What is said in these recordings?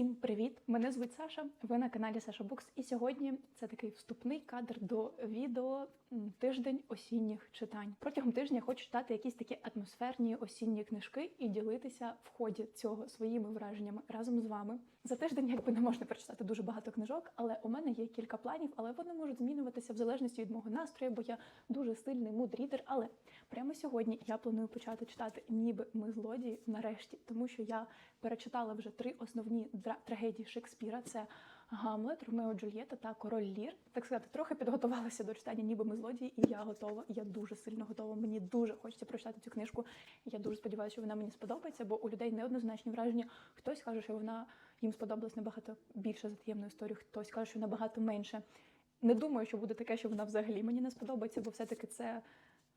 Всім привіт! Мене звуть Саша. Ви на каналі Саша Букс. І сьогодні це такий вступний кадр до відео тиждень осінніх читань. Протягом тижня хочу читати якісь такі атмосферні осінні книжки і ділитися в ході цього своїми враженнями разом з вами. За тиждень якби не можна прочитати дуже багато книжок, але у мене є кілька планів, але вони можуть змінюватися в залежності від мого настрою, бо я дуже сильний мудрідер. Але прямо сьогодні я планую почати читати ніби ми злодії нарешті, тому що я перечитала вже три основні трагедії Шекспіра: це Гамлет, Ромео Джульєта та Король Лір. Так сказати, трохи підготувалася до читання, ніби ми злодії, і я готова. Я дуже сильно готова. Мені дуже хочеться прочитати цю книжку. Я дуже сподіваюся, що вона мені сподобається, бо у людей неоднозначні враження. Хтось каже, що вона їм сподобалась набагато більше за таємну історію, хтось каже, що набагато менше. Не думаю, що буде таке, що вона взагалі мені не сподобається, бо все-таки це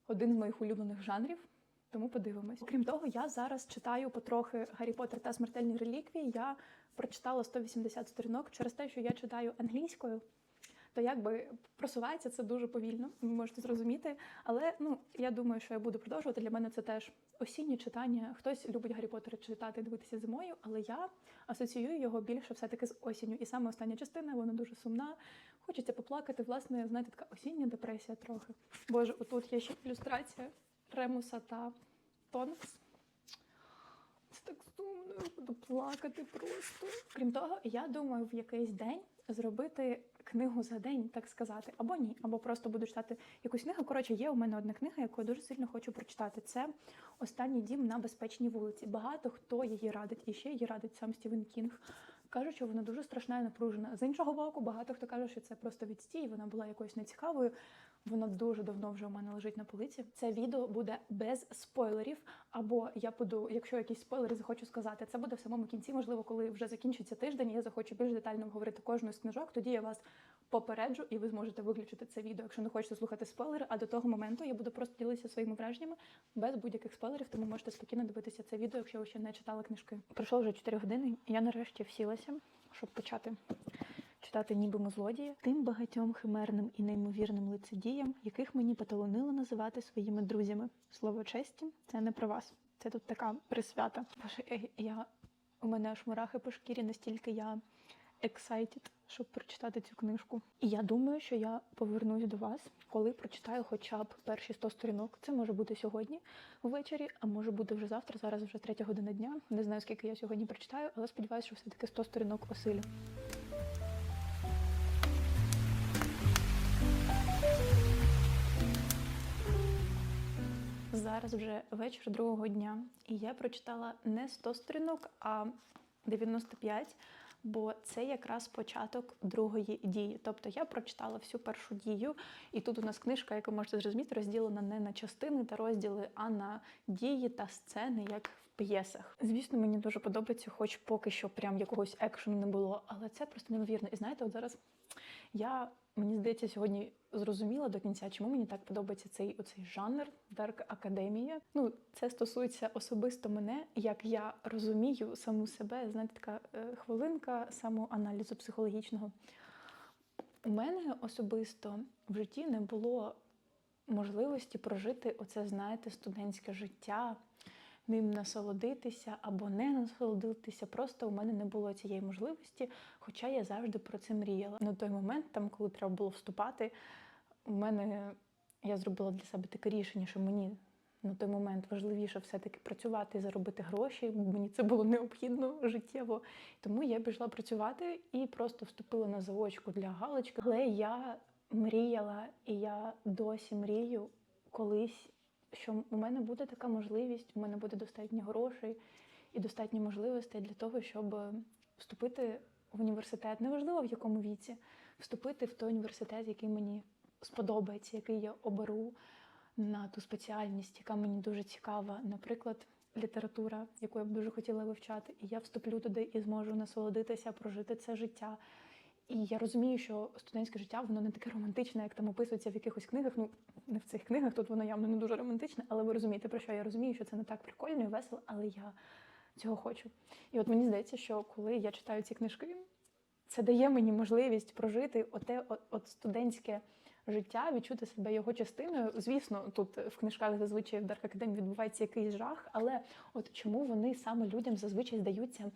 один з моїх улюблених жанрів. Тому подивимось. Крім того, я зараз читаю потрохи Гаррі Поттер та смертельні реліквії. Я прочитала 180 сторінок через те, що я читаю англійською. То якби просувається це дуже повільно, ви можете зрозуміти. Але ну я думаю, що я буду продовжувати. Для мене це теж осіннє читання. Хтось любить Гаррі Поттера читати, дивитися зимою, але я асоціюю його більше все-таки з осінню. І саме остання частина, вона дуже сумна. Хочеться поплакати. Власне, знаєте, така осіння депресія трохи. Боже, отут є ще ілюстрація Ремуса та Тонкс. Це так сумно, я буду плакати просто. Крім того, я думаю, в якийсь день зробити книгу за день, так сказати, або ні, або просто буду читати якусь книгу. Коротше, є у мене одна книга, яку я дуже сильно хочу прочитати. Це Останній дім на безпечній вулиці. Багато хто її радить, і ще її радить сам Стівен Кінг. Кажуть, що вона дуже страшна і напружена. З іншого боку, багато хто каже, що це просто відстій, вона була якоюсь нецікавою. Воно дуже давно вже у мене лежить на полиці. Це відео буде без спойлерів. Або я буду, якщо якісь спойлери захочу сказати, це буде в самому кінці. Можливо, коли вже закінчиться тиждень, я захочу більш детально обговорити кожну з книжок. Тоді я вас попереджу, і ви зможете виключити це відео, якщо не хочете слухати спойлери. А до того моменту я буду просто ділитися своїми враженнями без будь-яких спойлерів, тому можете спокійно дивитися це відео, якщо ви ще не читали книжки. Пройшло вже 4 години. і Я нарешті всілася, щоб почати читати ніби ми злодії, тим багатьом химерним і неймовірним лицедіям, яких мені поталонило називати своїми друзями. Слово честі це не про вас. Це тут така присвята. Боже, я, у мене аж мурахи по шкірі, настільки я excited, щоб прочитати цю книжку. І я думаю, що я повернусь до вас, коли прочитаю хоча б перші 100 сторінок. Це може бути сьогодні ввечері, а може бути вже завтра. Зараз вже третя година дня. Не знаю, скільки я сьогодні прочитаю, але сподіваюся, що все-таки 100 сторінок осилю. Зараз вже вечір другого дня, і я прочитала не 100 сторінок, а 95, бо це якраз початок другої дії. Тобто я прочитала всю першу дію, і тут у нас книжка, яку можете зрозуміти, розділена не на частини та розділи, а на дії та сцени, як в п'єсах. Звісно, мені дуже подобається, хоч поки що прям якогось екшену не було, але це просто неймовірно. І знаєте, от зараз я. Мені здається, сьогодні зрозуміла до кінця, чому мені так подобається цей оцей жанр Дарк Академія. Ну, це стосується особисто мене, як я розумію саму себе. Знаєте, така е, хвилинка самоаналізу психологічного. У мене особисто в житті не було можливості прожити оце, знаєте, студентське життя, ним насолодитися або не насолодитися. Просто у мене не було цієї можливості, хоча я завжди про це мріяла. На той момент, там, коли треба було вступати, у мене я зробила для себе таке рішення, що мені на той момент важливіше все-таки працювати і заробити гроші. Мені це було необхідно життєво. Тому я пішла працювати і просто вступила на заочку для галочки. Але я мріяла, і я досі мрію колись, що у мене буде така можливість, у мене буде достатньо грошей і достатньо можливостей для того, щоб вступити в університет, неважливо в якому віці, вступити в той університет, який мені сподобається, який я оберу на ту спеціальність, яка мені дуже цікава, наприклад, література, яку я б дуже хотіла вивчати, і я вступлю туди і зможу насолодитися, прожити це життя. І я розумію, що студентське життя воно не таке романтичне, як там описується в якихось книгах. Ну не в цих книгах, тут воно явно не дуже романтичне, але ви розумієте, про що я розумію, що це не так прикольно і весело, але я цього хочу. І от мені здається, що коли я читаю ці книжки, це дає мені можливість прожити оте от, студентське життя, відчути себе його частиною. Звісно, тут в книжках зазвичай в Дарк Академії відбувається якийсь жах, але от чому вони саме людям зазвичай здаються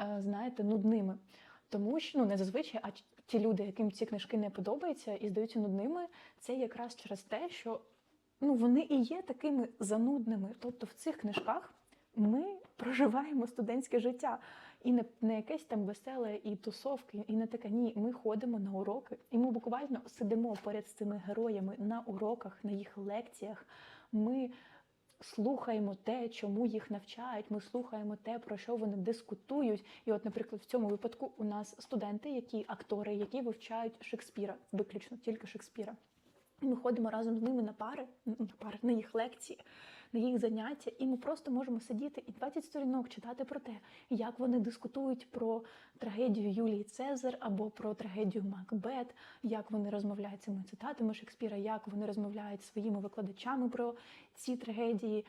е, знаєте, нудними. Тому що ну не зазвичай, а ті люди, яким ці книжки не подобаються і здаються нудними, це якраз через те, що ну вони і є такими занудними. Тобто в цих книжках ми проживаємо студентське життя. І не, не якесь там веселе і тусовки, і не таке. Ні, ми ходимо на уроки, і ми буквально сидимо поряд з цими героями на уроках, на їх лекціях. Ми слухаємо те, чому їх навчають. Ми слухаємо те, про що вони дискутують. І, от, наприклад, в цьому випадку у нас студенти, які актори, які вивчають Шекспіра, виключно тільки Шекспіра. Ми ходимо разом з ними на пари, на пари, на їх лекції, на їх заняття, і ми просто можемо сидіти і 20 сторінок читати про те, як вони дискутують про трагедію Юлії Цезар або про трагедію Макбет, як вони розмовляють цими цитатами Шекспіра, як вони розмовляють своїми викладачами про ці трагедії,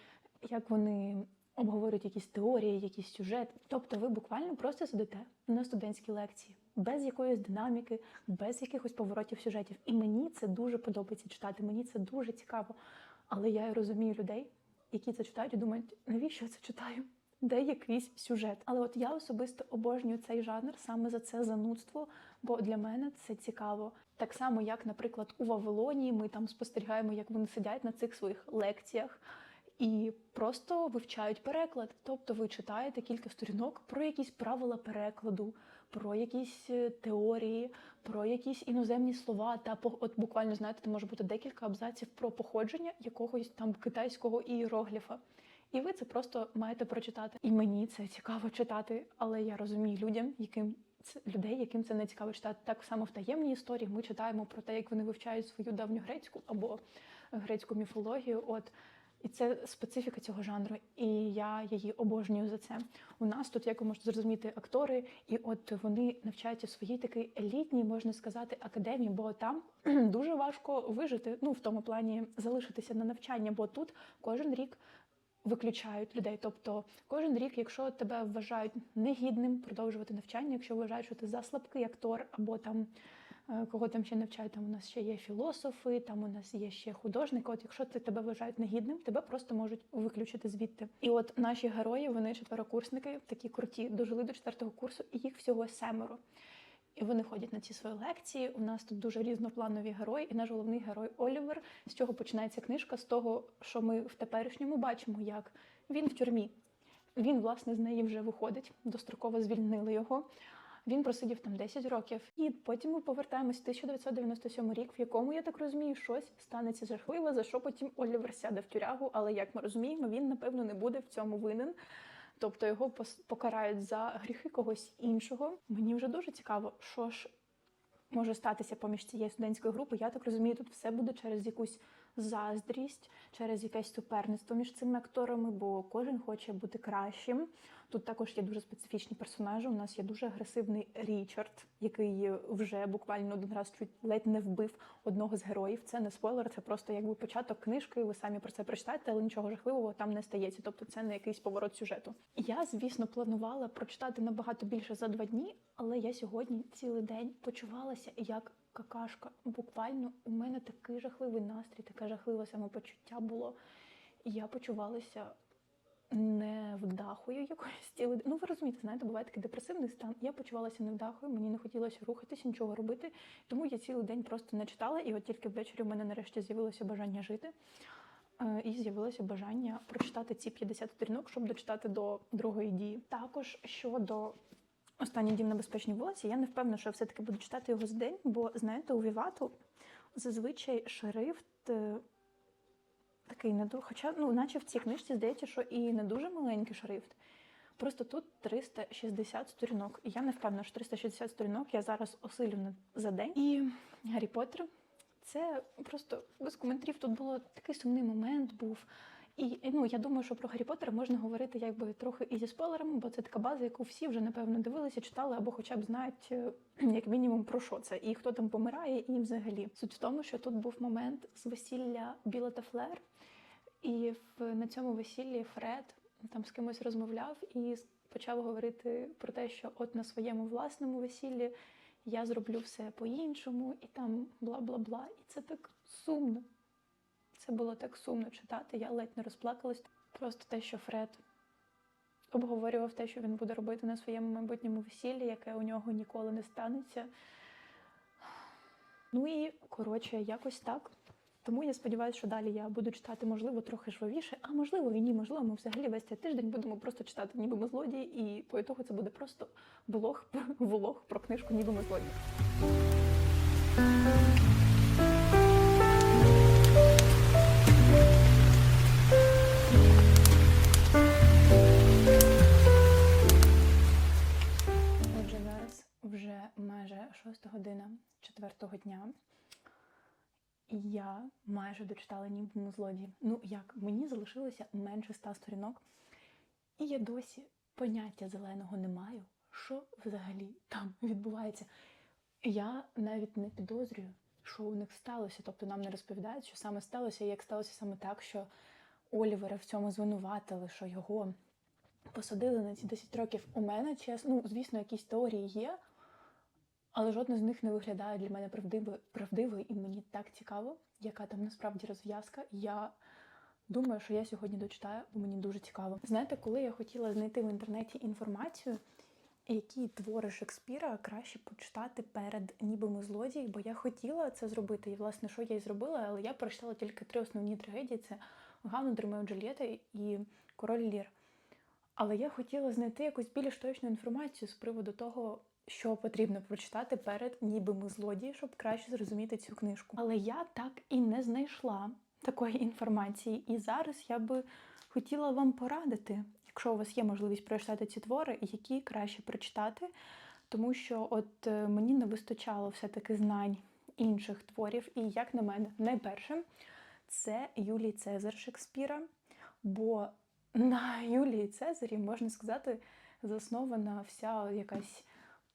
як вони обговорюють якісь теорії, якийсь сюжет. Тобто, ви буквально просто сидите на студентській лекції. Без якоїсь динаміки, без якихось поворотів сюжетів. І мені це дуже подобається читати. Мені це дуже цікаво. Але я розумію людей, які це читають і думають, навіщо я це читаю? Де якийсь сюжет. Але от я особисто обожнюю цей жанр саме за це занудство, бо для мене це цікаво. Так само, як, наприклад, у Вавилоні ми там спостерігаємо, як вони сидять на цих своїх лекціях і просто вивчають переклад. Тобто ви читаєте кілька сторінок про якісь правила перекладу, про якісь е, теорії, про якісь іноземні слова. Та от буквально знаєте, це може бути декілька абзаців про походження якогось там китайського іерогліфа. І ви це просто маєте прочитати. І мені це цікаво читати, але я розумію людям, яким це людей, яким це не цікаво читати. Так само в таємній історії ми читаємо про те, як вони вивчають свою давню грецьку або грецьку міфологію. От і це специфіка цього жанру, і я її обожнюю за це. У нас тут, як ви можете зрозуміти, актори, і от вони навчаються в своїй такій елітній, можна сказати, академії, бо там дуже важко вижити. Ну в тому плані залишитися на навчання, бо тут кожен рік. Виключають людей, тобто кожен рік, якщо тебе вважають негідним продовжувати навчання, якщо вважають, що ти заслабкий актор, або там кого там ще навчають, там у нас ще є філософи, там у нас є ще художники. От якщо ти тебе вважають негідним, тебе просто можуть виключити звідти. І от наші герої, вони четверокурсники, такі круті, дожили до четвертого курсу, і їх всього семеро. І вони ходять на ці свої лекції. У нас тут дуже різнопланові герої, і наш головний герой Олівер. З чого починається книжка? З того, що ми в теперішньому бачимо, як він в тюрмі. Він, власне, з неї вже виходить, достроково звільнили його. Він просидів там 10 років. І потім ми повертаємось в 1997 рік, в якому, я так розумію, щось станеться жахливе, за що потім Олівер сяде в тюрягу. Але як ми розуміємо, він напевно не буде в цьому винен. Тобто його покарають за гріхи когось іншого. Мені вже дуже цікаво, що ж може статися поміж цієї студентської групи. Я так розумію, тут все буде через якусь заздрість, через якесь суперництво між цими акторами, бо кожен хоче бути кращим. Тут також є дуже специфічні персонажі. У нас є дуже агресивний Річард, який вже буквально один раз чуть ледь не вбив одного з героїв. Це не спойлер, це просто якби початок книжки. Ви самі про це прочитаєте, але нічого жахливого там не стається. Тобто це не якийсь поворот сюжету. Я, звісно, планувала прочитати набагато більше за два дні, але я сьогодні цілий день почувалася як какашка. Буквально у мене такий жахливий настрій, таке жахливе самопочуття було. І я почувалася невдахою якоюсь цілий день. Ну, ви розумієте, знаєте, буває такий депресивний стан. Я почувалася невдахою, мені не хотілося рухатися, нічого робити. Тому я цілий день просто не читала, і от тільки ввечері в мене нарешті з'явилося бажання жити. Е, І з'явилося бажання прочитати ці 50 сторінок, щоб дочитати до другої дії. Також щодо останній дім на безпечній вулиці, я не впевнена, що я все-таки буду читати його за день, бо знаєте, у Вівату зазвичай шрифт е, такий не дуже, хоча, ну, наче в цій книжці здається, що і не дуже маленький шрифт. Просто тут 360 сторінок. І я не впевнена, що 360 сторінок я зараз осилю за день. І Гаррі Поттер це просто без коментарів. Тут було такий сумний момент був. І ну я думаю, що про Гаррі Поттера можна говорити якби трохи і зі спойлерами, бо це така база, яку всі вже напевно дивилися, читали або хоча б знають е, як мінімум про що це і хто там помирає, і взагалі суть в тому, що тут був момент з весілля Біла та Флер, і в на цьому весіллі Фред там з кимось розмовляв і почав говорити про те, що от на своєму власному весіллі я зроблю все по-іншому, і там бла бла бла. І це так сумно. Це було так сумно читати. Я ледь не розплакалась. Просто те, що Фред обговорював те, що він буде робити на своєму майбутньому весіллі, яке у нього ніколи не станеться. Ну і коротше, якось так. Тому я сподіваюся, що далі я буду читати, можливо, трохи жвавіше, а можливо і ні, можливо, ми взагалі весь цей тиждень будемо просто читати ніби ми злодії, і по ітогу це буде просто влог, влог про книжку ніби ми злодії. Майже шоста година четвертого дня. І я майже дочитала ніби ми злодії. Ну як, мені залишилося менше ста сторінок, і я досі поняття зеленого не маю, що взагалі там відбувається. Я навіть не підозрюю, що у них сталося. Тобто нам не розповідають, що саме сталося, і як сталося саме так, що Олівера в цьому звинуватили, що його посадили на ці 10 років. У мене чесно, ну, звісно, якісь теорії є, але жодна з них не виглядає для мене правдивою, правдивою, і мені так цікаво, яка там насправді розв'язка. Я думаю, що я сьогодні дочитаю, бо мені дуже цікаво. Знаєте, коли я хотіла знайти в інтернеті інформацію, які твори Шекспіра краще почитати перед ніби ми злодії, бо я хотіла це зробити, і власне, що я і зробила, але я прочитала тільки три основні трагедії: це Гамлет, Ромео Джульєта і Король Лір. Але я хотіла знайти якусь більш точну інформацію з приводу того, що потрібно прочитати перед ніби ми злодії, щоб краще зрозуміти цю книжку. Але я так і не знайшла такої інформації. І зараз я би хотіла вам порадити, якщо у вас є можливість прочитати ці твори, які краще прочитати, тому що от е, мені не вистачало все-таки знань інших творів. І як на мене, найперше це Юлій Цезар Шекспіра. Бо на Юлії Цезарі, можна сказати, заснована вся якась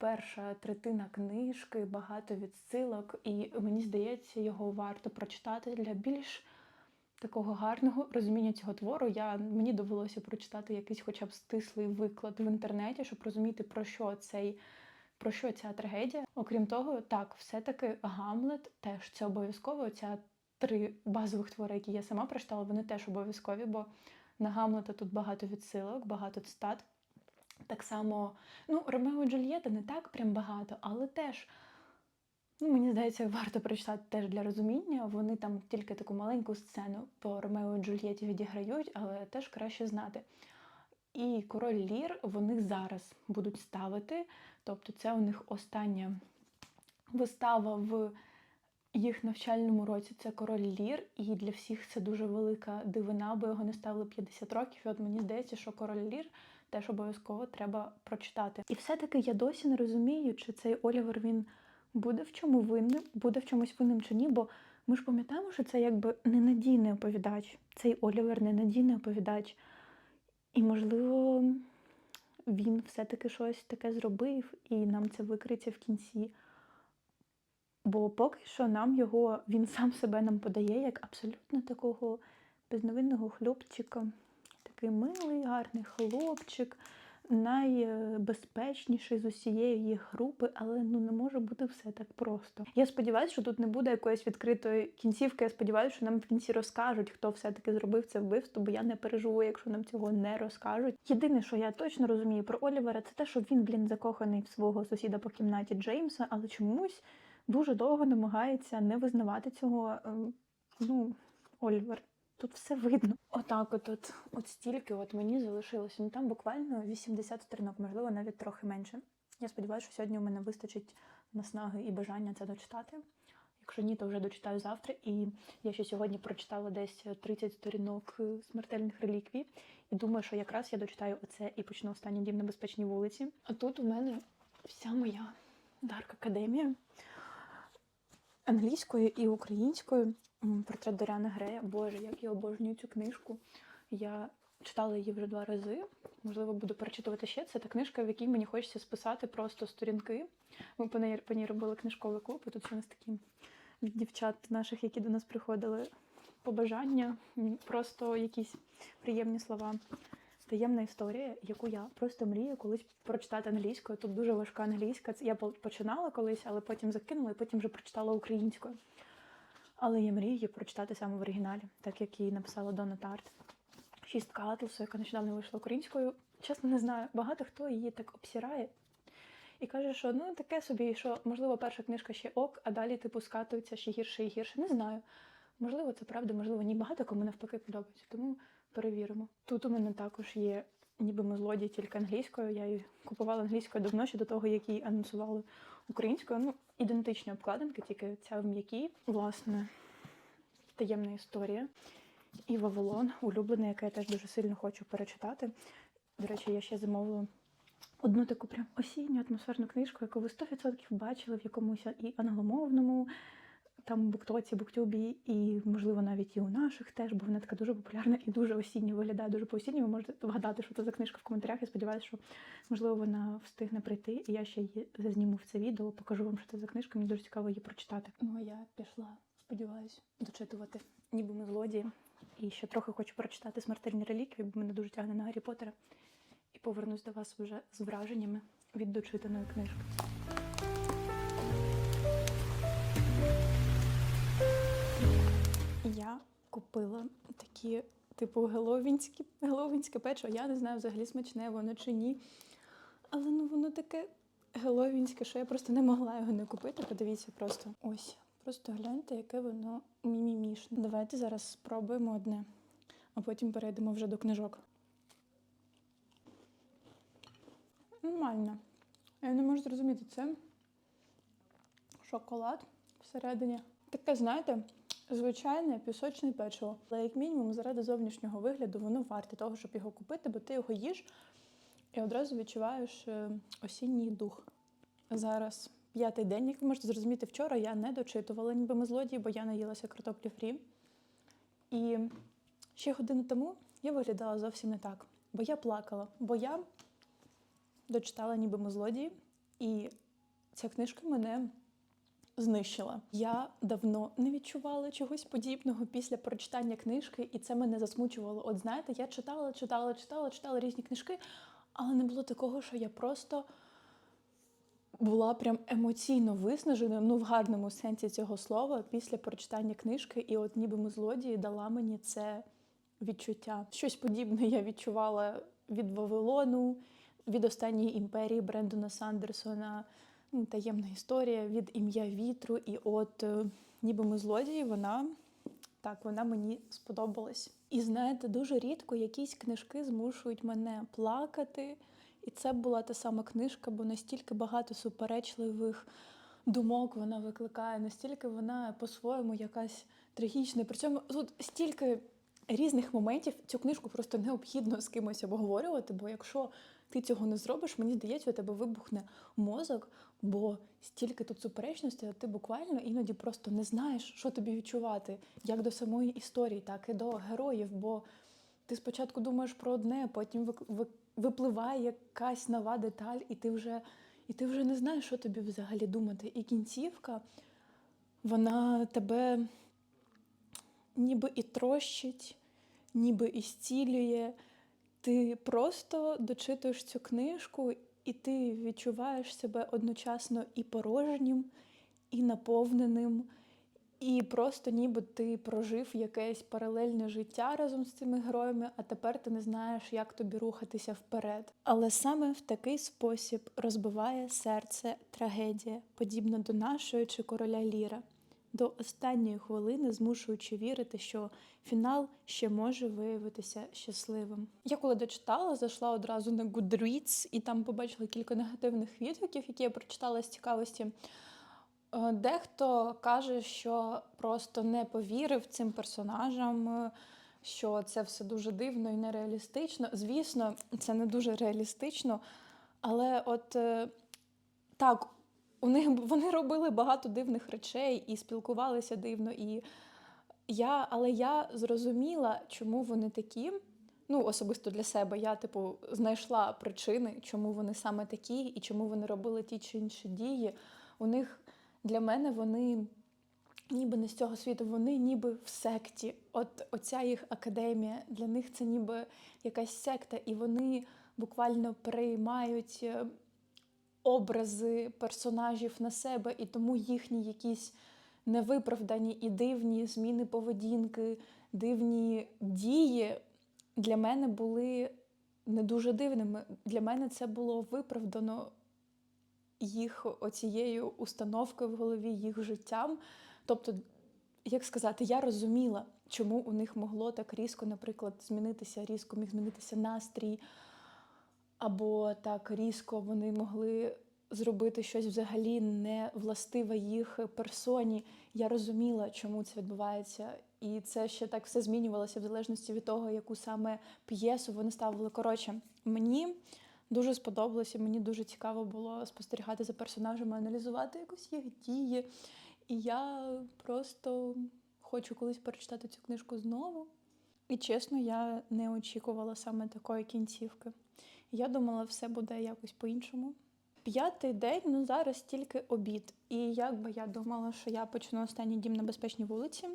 перша третина книжки, багато відсилок, і мені здається, його варто прочитати для більш такого гарного розуміння цього твору. Я, мені довелося прочитати якийсь хоча б стислий виклад в інтернеті, щоб розуміти, про що цей. Про що ця трагедія? Окрім того, так, все-таки Гамлет теж це обов'язково. Ця три базових твори, які я сама прочитала, вони теж обов'язкові, бо на Гамлета тут багато відсилок, багато цитат. Так само, ну, Ромео і Джульєта не так прям багато, але теж, ну, мені здається, варто прочитати теж для розуміння. Вони там тільки таку маленьку сцену по Ромео і Джульєті відіграють, але теж краще знати. І король Лір вони зараз будуть ставити. Тобто, це у них остання вистава в їх навчальному році це король Лір, і для всіх це дуже велика дивина, бо його не ставили 50 років. І от мені здається, що король Лір теж обов'язково треба прочитати. І все-таки я досі не розумію, чи цей Олівер він буде в чому винним, буде в чомусь винним чи ні. Бо ми ж пам'ятаємо, що це якби ненадійний оповідач. Цей Олівер ненадійний оповідач. І, можливо, він все-таки щось таке зробив, і нам це викриється в кінці. Бо поки що нам його, він сам себе нам подає як абсолютно такого безневинного хлопчика. Такий милий, гарний хлопчик, найбезпечніший з усієї групи, але ну не може бути все так просто. Я сподіваюся, що тут не буде якоїсь відкритої кінцівки. Я сподіваюся, що нам в кінці розкажуть, хто все-таки зробив це вбивство, бо я не переживу, якщо нам цього не розкажуть. Єдине, що я точно розумію про Олівера, це те, що він, блін, закоханий в свого сусіда по кімнаті Джеймса, але чомусь дуже довго намагається не визнавати цього. ем, Ну, Олівер. Тут все видно. Отак, от, от, от стільки от мені залишилося. Ну там буквально 80 сторінок, можливо, навіть трохи менше. Я сподіваюся, що сьогодні у мене вистачить наснаги і бажання це дочитати. Якщо ні, то вже дочитаю завтра. І я ще сьогодні прочитала десь 30 сторінок е, смертельних реліквій. І думаю, що якраз я дочитаю оце і почну останній дім на безпечній вулиці. А тут у мене вся моя Дарк Академія англійською і українською. Портрет Доріана Грея. Боже, як я обожнюю цю книжку. Я читала її вже два рази. Можливо, буду перечитувати ще. Це та книжка, в якій мені хочеться списати просто сторінки. Ми по ній, по ній робили книжковий клуб, і тут ще у нас такі дівчат наших, які до нас приходили, побажання, просто якісь приємні слова. Таємна історія, яку я просто мрію колись прочитати англійською. Тут дуже важка англійська. Я починала колись, але потім закинула і потім вже прочитала українською. Але я мрію її прочитати саме в оригіналі, так як її написала Дона Тарт. Шістка Атласу, яка нещодавно вийшла українською. чесно не знаю. Багато хто її так обсирає і каже, що ну таке собі, що можливо перша книжка ще ок, а далі типу скатується ще гірше і гірше. Не знаю. Можливо, це правда, можливо, ні. Багато кому навпаки подобається, тому перевіримо. Тут у мене також є ніби ми злодії тільки англійською. Я її купувала англійською давно ще до того, як її анонсували українською. Ну, ідентичні обкладинки, тільки ця в м'якій. Власне, таємна історія. І Вавилон, улюблений, який я теж дуже сильно хочу перечитати. До речі, я ще замовила одну таку прям осінню атмосферну книжку, яку ви 100% бачили в якомусь і англомовному там буктоці, буктюбі, і, можливо, навіть і у наших теж, бо вона така дуже популярна і дуже осінньо виглядає, дуже по осінньо. Ви можете вгадати, що це за книжка в коментарях. Я сподіваюся, що можливо вона встигне прийти. І я ще її зазніму в це відео, покажу вам, що це за книжка. Мені дуже цікаво її прочитати. Ну а я пішла, сподіваюсь, дочитувати, ніби ми злодії. І ще трохи хочу прочитати смертельні реліквії, бо мене дуже тягне на Гаррі Поттера. І повернусь до вас вже з враженнями від дочитаної книжки. Купила такі, типу, геловінське печиво. Я не знаю взагалі смачне воно чи ні. Але ну воно таке геловінське, що я просто не могла його не купити. Подивіться просто. Ось. Просто гляньте, яке воно мімімішне. Давайте зараз спробуємо одне, а потім перейдемо вже до книжок. Нормально. Я не можу зрозуміти, це шоколад всередині. Таке, знаєте, звичайне пісочне печиво. Але як мінімум, заради зовнішнього вигляду, воно варте того, щоб його купити, бо ти його їш і одразу відчуваєш е, осінній дух. Зараз п'ятий день, як ви можете зрозуміти, вчора я не дочитувала ніби ми злодії, бо я наїлася картоплі фрі. І ще годину тому я виглядала зовсім не так, бо я плакала, бо я дочитала ніби ми злодії, і ця книжка мене знищила. Я давно не відчувала чогось подібного після прочитання книжки, і це мене засмучувало. От знаєте, я читала, читала, читала, читала різні книжки, але не було такого, що я просто була прям емоційно виснажена, ну в гарному сенсі цього слова, після прочитання книжки, і от ніби ми злодії дала мені це відчуття. Щось подібне я відчувала від Вавилону, від останньої імперії Брендона Сандерсона. Таємна історія від ім'я вітру. І от е, ніби ми злодії, вона так, вона мені сподобалась. І знаєте, дуже рідко якісь книжки змушують мене плакати. І це була та сама книжка, бо настільки багато суперечливих думок вона викликає, настільки вона по-своєму якась трагічна. Причому тут стільки різних моментів цю книжку просто необхідно з кимось обговорювати, бо якщо ти цього не зробиш, мені здається, у тебе вибухне мозок, бо стільки тут суперечностей, а ти буквально іноді просто не знаєш, що тобі відчувати, як до самої історії, так і до героїв. Бо ти спочатку думаєш про одне, потім випливає якась нова деталь, і ти вже, і ти вже не знаєш, що тобі взагалі думати. І кінцівка, вона тебе ніби і трощить, ніби і зцілює. Ти просто дочитуєш цю книжку, і ти відчуваєш себе одночасно і порожнім, і наповненим, і просто ніби ти прожив якесь паралельне життя разом з цими героями, а тепер ти не знаєш, як тобі рухатися вперед. Але саме в такий спосіб розбиває серце трагедія, подібна до нашої чи короля Ліра до останньої хвилини, змушуючи вірити, що фінал ще може виявитися щасливим. Я коли дочитала, зайшла одразу на Goodreads і там побачила кілька негативних відгуків, які я прочитала з цікавості. Е, Дехто каже, що просто не повірив цим персонажам, е, що це все дуже дивно і нереалістично. Звісно, це не дуже реалістично, але от е, так, у них вони робили багато дивних речей і спілкувалися дивно. І я, але я зрозуміла, чому вони такі. Ну, особисто для себе я, типу, знайшла причини, чому вони саме такі, і чому вони робили ті чи інші дії. У них для мене вони ніби не з цього світу, вони ніби в секті. От оця їх академія, для них це ніби якась секта, і вони буквально переймають е, образи персонажів на себе, і тому їхні якісь невиправдані і дивні зміни поведінки, дивні дії для мене були не дуже дивними. Для мене це було виправдано їх оцією установкою в голові, їх життям. Тобто, як сказати, я розуміла, чому у них могло так різко, наприклад, змінитися, різко міг змінитися настрій, або так різко вони могли зробити щось взагалі не властиве їх персоні. Я розуміла, чому це відбувається, і це ще так все змінювалося в залежності від того, яку саме п'єсу вони ставили. Коротше, мені дуже сподобалося, мені дуже цікаво було спостерігати за персонажами, аналізувати якось їх дії. І я просто хочу колись перечитати цю книжку знову. І чесно, я не очікувала саме такої кінцівки. Я думала, все буде якось по-іншому. П'ятий день, ну зараз тільки обід. І як би я думала, що я почну останній дім на безпечній вулиці,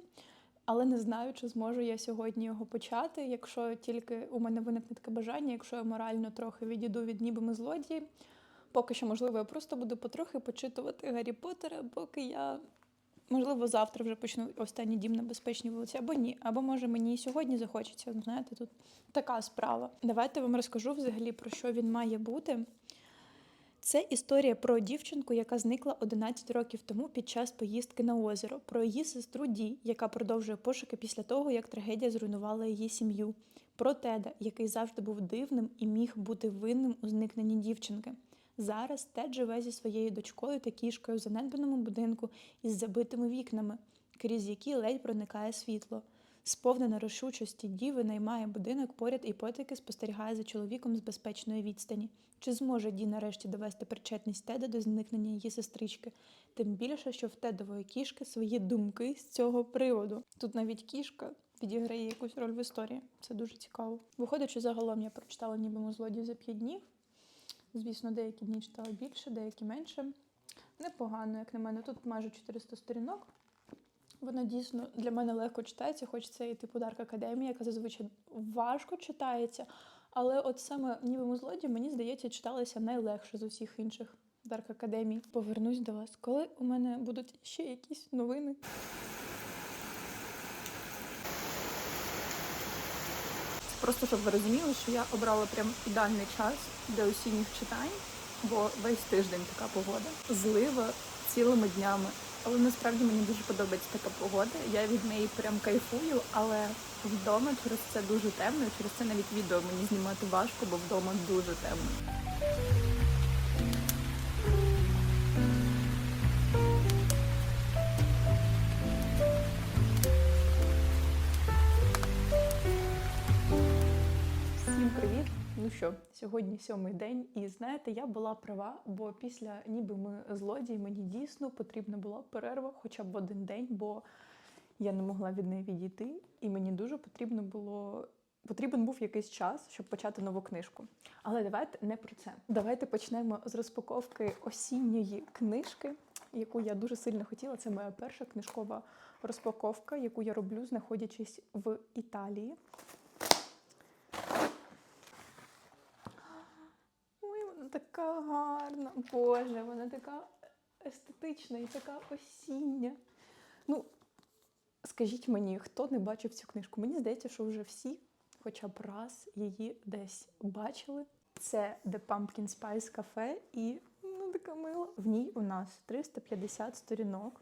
але не знаю, чи зможу я сьогодні його почати, якщо тільки у мене виникне таке бажання, якщо я морально трохи відійду від ніби ми злодії. Поки що, можливо, я просто буду потрохи почитувати Гаррі Поттера, поки я, можливо, завтра вже почну останній дім на безпечній вулиці, або ні. Або може мені сьогодні захочеться. Знаєте, тут така справа. Давайте вам розкажу взагалі про що він має бути. Це історія про дівчинку, яка зникла 11 років тому під час поїздки на озеро, про її сестру Ді, яка продовжує пошуки після того, як трагедія зруйнувала її сім'ю, про Теда, який завжди був дивним і міг бути винним у зникненні дівчинки. Зараз Тед живе зі своєю дочкою та кішкою в занедбаному будинку із забитими вікнами, крізь які ледь проникає світло. Сповнена рішучості Ді наймає будинок поряд і потики спостерігає за чоловіком з безпечної відстані. Чи зможе Ді нарешті довести причетність Теда до зникнення її сестрички? Тим більше, що в Тедової кішки свої думки з цього приводу. Тут навіть кішка відіграє якусь роль в історії. Це дуже цікаво. Виходячи загалом, я прочитала ніби «Му злодій за п'ять днів. Звісно, деякі дні читала більше, деякі менше. Непогано, як на мене. Тут майже 400 сторінок. Воно дійсно для мене легко читається, хоч це і типу Дарк Академія, яка зазвичай важко читається. Але от саме ніби «Му злодій, мені здається, читалося найлегше з усіх інших Дарк Академій. Повернусь до вас, коли у мене будуть ще якісь новини. Просто щоб ви розуміли, що я обрала прям ідеальний час для осінніх читань, бо весь тиждень така погода. Злива цілими днями. Але насправді мені дуже подобається така погода. Я від неї прям кайфую, але вдома через це дуже темно. Через це навіть відео мені знімати важко, бо вдома дуже темно. Привіт! Ну що, сьогодні сьомий день, і знаєте, я була права, бо після ніби ми злодії, мені дійсно потрібна була перерва хоча б один день, бо я не могла від неї відійти, і мені дуже потрібно було. Потрібен був якийсь час, щоб почати нову книжку. Але давайте не про це. Давайте почнемо з розпаковки осінньої книжки, яку я дуже сильно хотіла. Це моя перша книжкова розпаковка, яку я роблю, знаходячись в Італії. Вона така гарна. Боже, вона така естетична і така осіння. Ну, скажіть мені, хто не бачив цю книжку? Мені здається, що вже всі хоча б раз її десь бачили. Це The Pumpkin Spice Cafe і ну, така мила. В ній у нас 350 сторінок.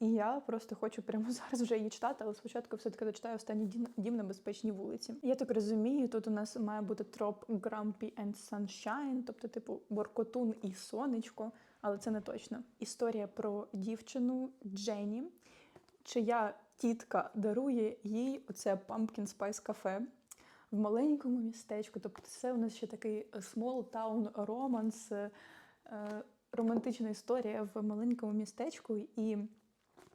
І я просто хочу прямо зараз вже її читати, але спочатку все-таки дочитаю останній дім, дім на безпечній вулиці. Я так розумію, тут у нас має бути троп Grumpy and Sunshine, тобто, типу, боркотун і сонечко, але це не точно. Історія про дівчину Дженні, чия тітка дарує їй оце Pumpkin Spice Cafe в маленькому містечку. Тобто, це у нас ще такий small town романс, е, романтична історія в маленькому містечку. І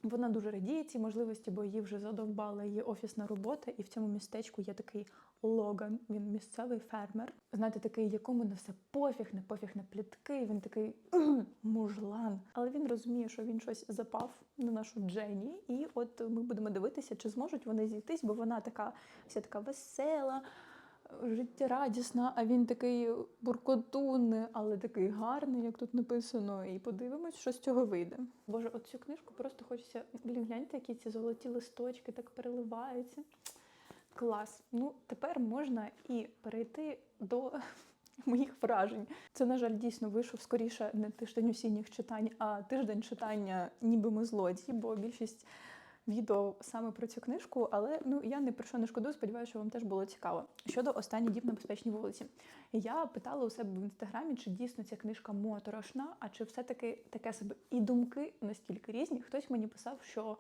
вона дуже радіє цій можливості, бо її вже задовбала її офісна робота, і в цьому містечку є такий Логан. Він місцевий фермер. Знаєте, такий, якому на все пофіг, не пофіг на плітки. Він такий мужлан. Але він розуміє, що він щось запав на нашу Дженні. І от ми будемо дивитися, чи зможуть вони зійтись, бо вона така вся така весела. Життєрадісна, а він такий буркотун, але такий гарний, як тут написано. І подивимось, що з цього вийде. Боже, от цю книжку просто хочеться. Блін, гляньте, які ці золоті листочки так переливаються. Клас. Ну, тепер можна і перейти до моїх вражень. Це, на жаль, дійсно вийшов скоріше не тиждень осінніх читань, а тиждень читання ніби ми злодії, бо більшість відео саме про цю книжку, але ну я не про що не шкодую, сподіваюся, що вам теж було цікаво. Щодо останній діб на безпечній вулиці, я питала у себе в інстаграмі, чи дійсно ця книжка моторошна, а чи все-таки таке себе і думки настільки різні. Хтось мені писав, що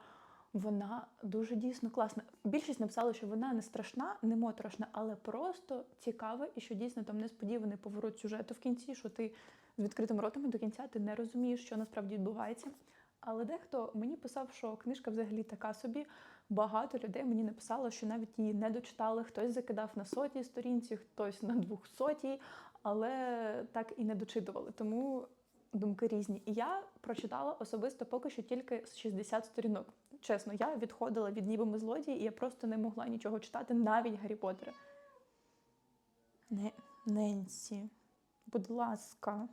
вона дуже дійсно класна. Більшість написали, що вона не страшна, не моторошна, але просто цікава, і що дійсно там несподіваний поворот сюжету в кінці, що ти з відкритим ротом до кінця ти не розумієш, що насправді відбувається. Але дехто мені писав, що книжка взагалі така собі. Багато людей мені написало, що навіть її не дочитали. Хтось закидав на сотій сторінці, хтось на двохсотій, але так і не дочитували. Тому думки різні. І я прочитала особисто поки що тільки з 60 сторінок. Чесно, я відходила від ніби ми злодії, і я просто не могла нічого читати, навіть Гаррі Поттера. Не, Ненсі, будь ласка,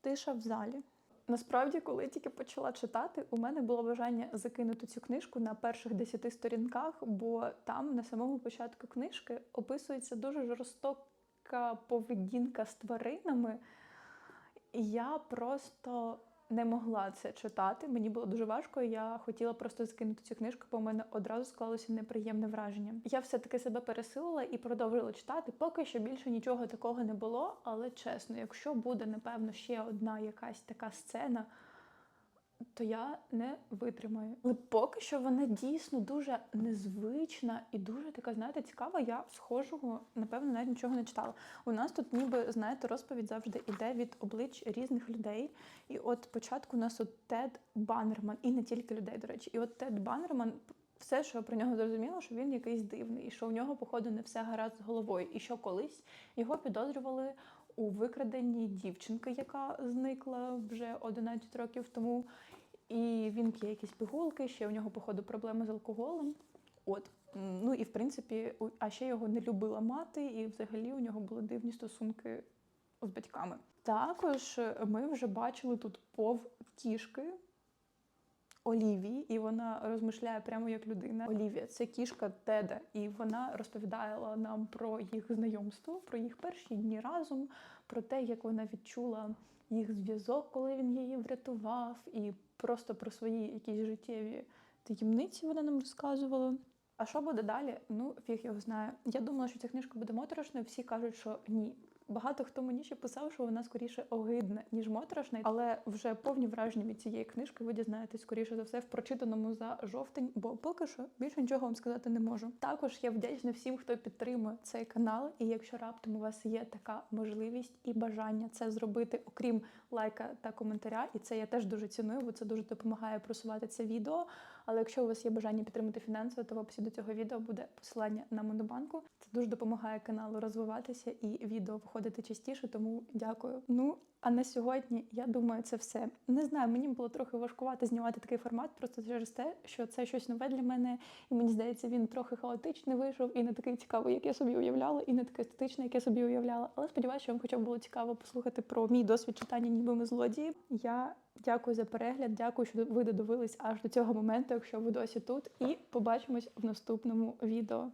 тиша в залі. Насправді, коли тільки почала читати, у мене було бажання закинути цю книжку на перших десяти сторінках, бо там на самому початку книжки описується дуже жорстока поведінка з тваринами. І я просто не могла це читати. Мені було дуже важко. Я хотіла просто закинути цю книжку, бо в мене одразу склалося неприємне враження. Я все-таки себе пересилила і продовжила читати. Поки що більше нічого такого не було. Але чесно, якщо буде напевно ще одна якась така сцена. То я не витримаю. Але поки що вона дійсно дуже незвична і дуже така, знаєте, цікава. Я схожого, напевно, навіть нічого не читала. У нас тут, ніби, знаєте, розповідь завжди іде від облич різних людей. І от спочатку у нас от Тед Баннерман, і не тільки людей, до речі. І от Тед Баннерман, все, що про нього зрозуміло, що він якийсь дивний, і що в нього, походу, не все гаразд з головою. І що колись його підозрювали у викраденні дівчинки, яка зникла вже 11 років тому. І він п'є якісь пігулки, ще у нього, походу, проблеми з алкоголем. От. Ну і в принципі, а ще його не любила мати, і взагалі у нього були дивні стосунки з батьками. Також ми вже бачили тут пов кішки Олівії, і вона розмишляє прямо як людина. Олівія це кішка Теда, і вона розповідала нам про їх знайомство, про їх перші дні разом, про те, як вона відчула їх зв'язок, коли він її врятував, і просто про свої якісь життєві таємниці вона нам розказувала. А що буде далі? Ну, фіг його знає. Я думала, що ця книжка буде моторошною. Всі кажуть, що ні. Багато хто мені ще писав, що вона скоріше огидна, ніж моторошна, але вже повні враження від цієї книжки ви дізнаєтесь скоріше за все в прочитаному за жовтень, бо поки що більше нічого вам сказати не можу. Також я вдячна всім, хто підтримує цей канал. І якщо раптом у вас є така можливість і бажання це зробити, окрім лайка та коментаря, і це я теж дуже ціную, бо це дуже допомагає просувати це відео. Але якщо у вас є бажання підтримати фінансово, то в описі до цього відео буде посилання на Монобанку. Дуже допомагає каналу розвиватися і відео виходити частіше, тому дякую. Ну а на сьогодні я думаю, це все. Не знаю, мені було трохи важкувати знімати такий формат, просто через те, що це щось нове для мене, і мені здається, він трохи хаотичний вийшов і не такий цікавий, як я собі уявляла, і не такий естетичний, як я собі уявляла. Але сподіваюся, що вам хоча б було цікаво послухати про мій досвід читання, ніби ми злодії. Я дякую за перегляд, дякую, що ви додивились аж до цього моменту, якщо ви досі тут. І побачимось в наступному відео.